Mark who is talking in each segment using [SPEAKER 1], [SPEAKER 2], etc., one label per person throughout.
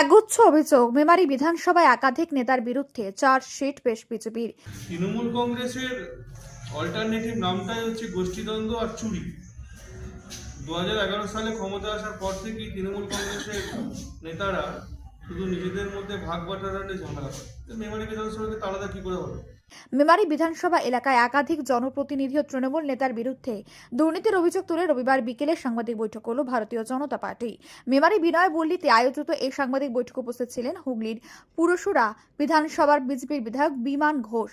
[SPEAKER 1] একগুচ্ছ অভিযোগ, মেমারি বিধানসভায় একাধিক নেতার বিরুদ্ধে চার্জশিট পেশ বিজেপির।
[SPEAKER 2] তৃণমূল কংগ্রেসের অল্টারনেটিভ নামটাই হচ্ছে গোষ্ঠীদ্বন্দ্ব আর চুরি। দু সালে ক্ষমতা আসার পর থেকেই তৃণমূল কংগ্রেসের নেতারা শুধু নিজেদের মধ্যে ভাগ বাটারা নিয়ে ঝামেলা করে। মেমারি বিধানসভাকে তারা কি করে হবে
[SPEAKER 1] মেমারি বিধানসভা এলাকায় একাধিক জনপ্রতিনিধি ও তৃণমূল নেতার বিরুদ্ধে দুর্নীতির অভিযোগ তুলে রবিবার বিকেলে সাংবাদিক বৈঠক হল ভারতীয় জনতা পার্টি। মেমারি বিনয় বল্লিতে আয়োজিত এই সাংবাদিক বৈঠক উপস্থিত ছিলেন হুগলির পুরসুরা বিধানসভার বিজেপির বিধায়ক বিমান ঘোষ।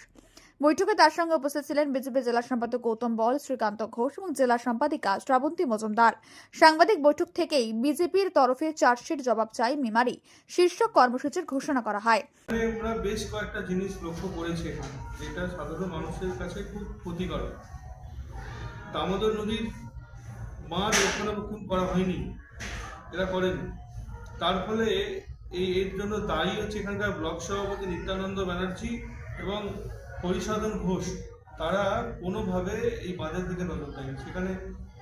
[SPEAKER 1] বৈঠকে তার সঙ্গে উপস্থিত ছিলেন বিজেপি জেলা সম্পাদক গৌতম বল, শ্রীকান্ত ঘোষ এবং জেলা সম্পাদিকা শ্রাবন্তী মজুমদার। সাংবাদিক বৈঠক থেকেই বিজেপির তরফে চার্জশিট জবাব চাই মেমারি। শীর্ষক কর্মসূচির ঘোষণা করা হয়।
[SPEAKER 2] আমরা বেশ কয়েকটা জিনিস লক্ষ্য করেছি এখানে, যেটা সাধারণ মানুষের কাছে খুব ক্ষতিকারক দামোদর নদীর রক্ষণাবেক্ষণ করা হয়নি, এরা করেনি। তার ফলে এই, এর জন্য দায়ী হচ্ছে এখানকার ব্লক সভাপতি নিত্যানন্দ ব্যানার্জি এবং হরিসাধন ঘোষ, তারা কোনোভাবে এই বাঁধের দিকে নজর দেয়নি। সেখানে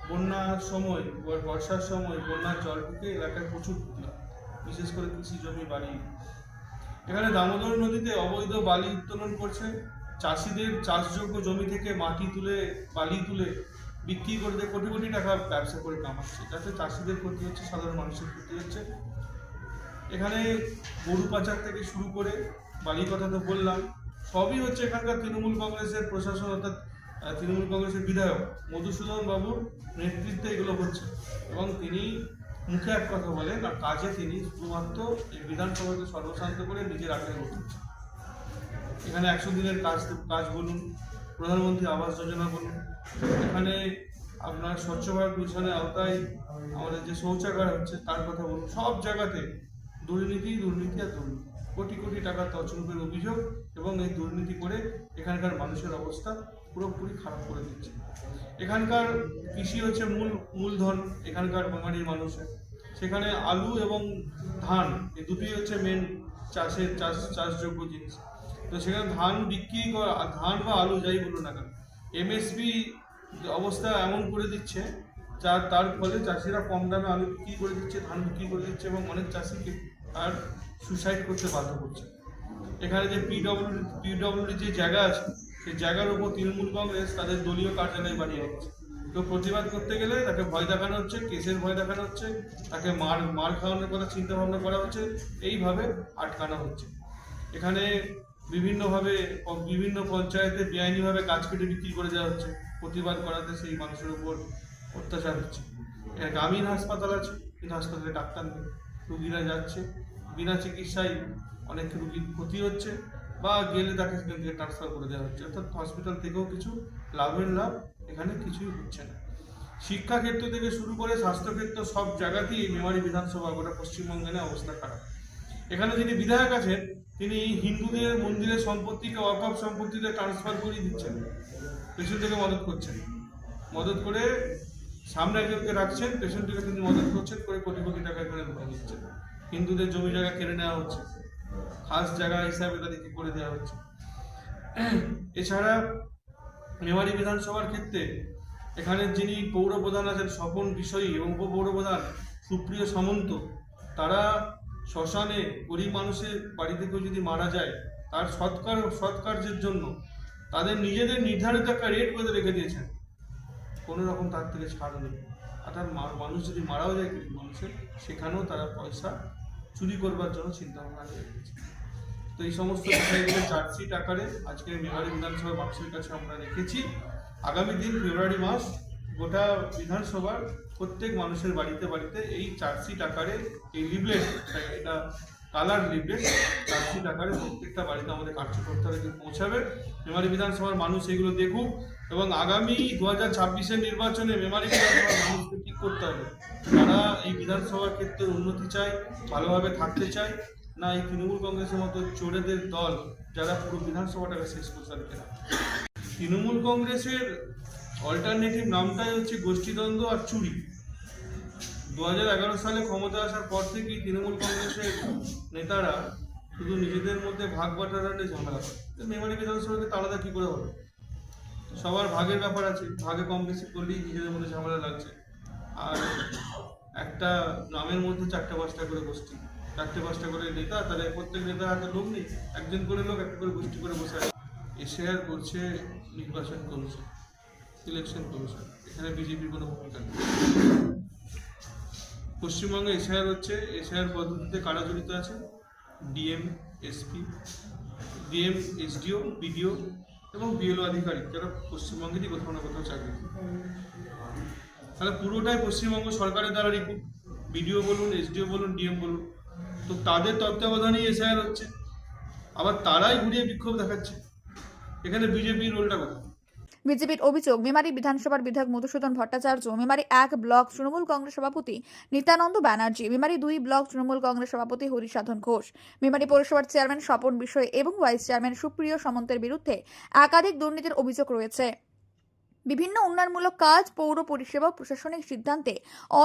[SPEAKER 2] বন্যার সময়, বর্ষার সময় বন্যার জল ঢুকে এলাকায় প্রচুর ক্ষতি বিশেষ করে কৃষি জমি বাড়ি এখানে দামোদর নদীতে অবৈধ বালি উত্তোলন করছে। চাষিদের চাষযোগ্য জমি থেকে মাটি তুলে, বালি তুলে বিক্রি করে দিয়ে কোটি কোটি টাকা ব্যবসা করে কামাচ্ছে। যাতে চাষিদের ক্ষতি হচ্ছে, সাধারণ মানুষের ক্ষতি হচ্ছে। এখানে গরু পাচার থেকে শুরু করে, বালির কথা তো বললাম সবই হচ্ছে এখানকার তৃণমূল কংগ্রেসের প্রশাসন, অর্থাৎ তৃণমূল কংগ্রেসের বিধায়ক মধুসূদন বাবুর নেতৃত্বে এগুলো হচ্ছে। এবং তিনি মুখে এক কথা বলেন, আর কাজে তিনি শুধুমাত্র এই বিধানসভাকে সর্বশান্ত করে নিজের আগে করছেন এখানে একশো দিনের কাজ কাজ বলুন, প্রধানমন্ত্রী আবাস যোজনা বলুন, এখানে আপনার স্বচ্ছ ভারত মিশনের আওতায় আমাদের যে শৌচাগার হচ্ছে, তার কথা বলুন, সব জায়গাতে দুর্নীতি দুর্নীতি আর দুর্নীতি। কোটি কোটি টাকা তছরূপের অভিযোগ এবং এই দুর্নীতি করে এখানকার মানুষের অবস্থা পুরোপুরি খারাপ করে দিচ্ছে। এখানকার কৃষি হচ্ছে মূল, মূলধন এখানকার বাঙালির মানুষের। সেখানে আলু এবং ধান, এই দুটোই হচ্ছে মেন চাষের, চাষ, চাষযোগ্য জিনিস। তো সেখানে ধান বিক্রি করা ধান বা আলু যাই বলুন না কেন এমএসপি অবস্থা এমন করে দিচ্ছে, যা, তার ফলে চাষিরা কম দামে আলু বিক্রি করে দিচ্ছে, ধান বিক্রি করে দিচ্ছে এবং অনেক চাষিকে আর সুসাইড করতে বাধ্য করছে। এখানে যে পিডব্লিউ পিডব্লিউডি যে জায়গা আছে, সেই জায়গার উপর তৃণমূল কংগ্রেস তাদের দলীয় কার্যালয় বানিয়ে রেখেছে। তো প্রতিবাদ করতে গেলে তাকে ভয় দেখানো হচ্ছে, কেসের ভয় দেখানো হচ্ছে, তাকে মার মার খাওয়ানোর কথা চিন্তা ভাবনা করা হচ্ছে, এইভাবে আটকানো হচ্ছে। এখানে বিভিন্নভাবে, বিভিন্ন পঞ্চায়েতে বেআইনিভাবে গাছ কেটে বিক্রি করে দেওয়া হচ্ছে। প্রতিবাদ করাতে সেই মানুষের উপর অত্যাচার হচ্ছে। এখানে গ্রামীণ হাসপাতাল আছে, কিন্তু হাসপাতালে ডাক্তার নেই। রুগীরা যাচ্ছে। বিনা চিকিৎসায় অনেক রুগীর ক্ষতি হচ্ছে বা গেলে তাকে সেখান থেকে ট্রান্সফার করে দেওয়া হচ্ছে। অর্থাৎ হসপিটাল থেকেও কিছু লাভের লাভ এখানে কিছুই হচ্ছে না। শিক্ষাক্ষেত্র থেকে শুরু করে স্বাস্থ্যক্ষেত্র সব জায়গাতেই এই মেমারি বিধানসভা গোটা পশ্চিমবঙ্গে অবস্থা খারাপ। এখানে যিনি বিধায়ক আছেন, তিনি হিন্দুদের মন্দিরের সম্পত্তিকে অকাপ সম্পত্তিতে ট্রান্সফার করিয়ে দিচ্ছেন। পেছন থেকে মদত করছেন। মদত করে সামনে একজনকে রাখছেন, পেছন থেকে তিনি মদত করছেন, করে কোটি কোটি টাকা এখানে দিচ্ছেন হিন্দুদের জমি জায়গা কেড়ে নেওয়া হচ্ছে। খাস জায়গা হিসাবে তাদেরকে করে দেওয়া হচ্ছে? এছাড়া মেমারি বিধানসভার ক্ষেত্রে এখানে যিনি পৌর প্রধান আছেন স্বপন বিষয়ী এবং উপপৌর প্রধান সুপ্রিয় সামন্ত, তারা শ্মশানে গরিব মানুষের বাড়িতে কেউ যদি মারা যায়, তার সৎকার সৎকার্যের জন্য তাদের নিজেদের নির্ধারিত একটা রেট করে রেখে দিয়েছেন। কোনো রকম তার থেকে ছাড় নেই। অর্থাৎ মানুষ যদি মারাও যায় গরিব মানুষের, সেখানেও তারা পয়সা চুরি করবার জন্য চিন্তাভাবনা করে রেখেছে তো এই সমস্ত বিষয়গুলো চার্জশিট আকারে আজকে মেঘালয় বিধানসভার মানুষের কাছে আমরা রেখেছি। আগামী দিন ফেব্রুয়ারি মাস, গোটা বিধানসভার প্রত্যেক মানুষের বাড়িতে বাড়িতে এই চার্জশিট আকারে এই লিবলেট এটা কালার লিবলেট চার্জশিট আকারে প্রত্যেকটা বাড়িতে আমাদের কার্যকর্তারা পৌঁছাবে। মেমারি বিধানসভার মানুষ এগুলো দেখুক এবং আগামী দু হাজার ছাব্বিশের নির্বাচনে মেমারি বিধানসভার মানুষকে ঠিক করতে হবে। তারা এই বিধানসভার ক্ষেত্রে উন্নতি চায়, ভালোভাবে থাকতে চায়। না এই তৃণমূল কংগ্রেসের মতো চোরেদের দল যারা পুরো বিধানসভাটাকে শেষ করতে না তৃণমূল কংগ্রেসের অল্টারনেটিভ নামটাই হচ্ছে গোষ্ঠীদ্বন্দ্ব আর চুরি। দু সালে ক্ষমতা আসার পর থেকেই তৃণমূল কংগ্রেসের নেতারা শুধু নিজেদের মধ্যে ভাগ বাটোয়ারা নিয়ে ঝামেলা করে। মেমারি বিধানসভাকে আলাদা কি করে হবে? সবার ভাগের ব্যাপার আছে, ভাগে কম বেশি করলেই নিজেদের মধ্যে ঝামেলা লাগছে। আর একটা গ্রামের মধ্যে চারটে পাঁচটা করে গোষ্ঠী, চারটে পাঁচটা করে নেতা, তাহলে প্রত্যেক নেতা হাতে লোক নেই, একজন করে লোক, একটা করে গোষ্ঠী করে বসে আছে। এশিয়ার করছে, নির্বাচন কমিশন, ইলেকশন কমিশন, এখানে বিজেপির কোনো ভূমিকা নেই। পশ্চিমবঙ্গে এশিয়ার হচ্ছে এশিয়ার পদ্ধতিতে কারা জড়িত আছে? DM, SP, DM, SDO, BDO এবং বিএলও আধিকারিক, যারা পশ্চিমবঙ্গেরই কোথাও না কোথাও চাকরি করে। তাহলে পুরোটাই পশ্চিমবঙ্গ সরকারের দ্বারা রিপোর্ট বিডিও বলুন, এসডিও বলুন, ডিএম বলুন। তো তাদের তত্ত্বাবধানেই এসআইআর হচ্ছে। আবার তারাই ঘুরিয়ে বিক্ষোভ দেখাচ্ছে। এখানে বিজেপির রোলটা কোথায়?
[SPEAKER 1] বিজেপির অভিযোগ, মেমারি বিধানসভার বিধায়ক মধুসূদন ভট্টাচার্য, মেমারি এক ব্লক তৃণমূল কংগ্রেস সভাপতি নিত্যানন্দ ব্যানার্জি, মেমারি দুই ব্লক তৃণমূল কংগ্রেস সভাপতি হরিসাধন ঘোষ, মেমারি পৌরসভার চেয়ারম্যান স্বপন বিষয় এবং ভাইস চেয়ারম্যান সুপ্রিয় সামন্তের বিরুদ্ধে একাধিক দুর্নীতির অভিযোগ রয়েছে। বিভিন্ন উন্নয়নমূলক কাজ, পৌর পরিষেবা প্রশাসনিক সিদ্ধান্তে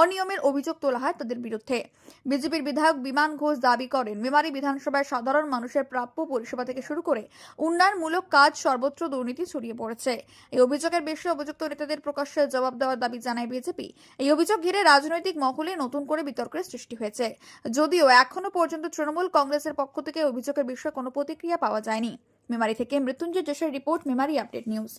[SPEAKER 1] অনিয়মের অভিযোগ তোলা হয় তাদের বিরুদ্ধে। বিজেপির বিধায়ক বিমান ঘোষ দাবি করেন, মেমারি বিধানসভায় সাধারণ মানুষের প্রাপ্য পরিষেবা থেকে শুরু করে উন্নয়নমূলক কাজ সর্বত্র দুর্নীতি ছড়িয়ে পড়েছে। এই অভিযোগের বেশি অভিযুক্ত নেতাদের প্রকাশ্যে জবাব দেওয়ার দাবি জানায় বিজেপি। এই অভিযোগ ঘিরে রাজনৈতিক মহলে নতুন করে বিতর্কের সৃষ্টি হয়েছে। যদিও এখনও পর্যন্ত তৃণমূল কংগ্রেসের পক্ষ থেকে অভিযোগের বিষয়ে কোনো প্রতিক্রিয়া পাওয়া যায়নি। মেমারি থেকে মৃত্যুঞ্জয় যশের রিপোর্ট, মেমারি আপডেট নিউজ।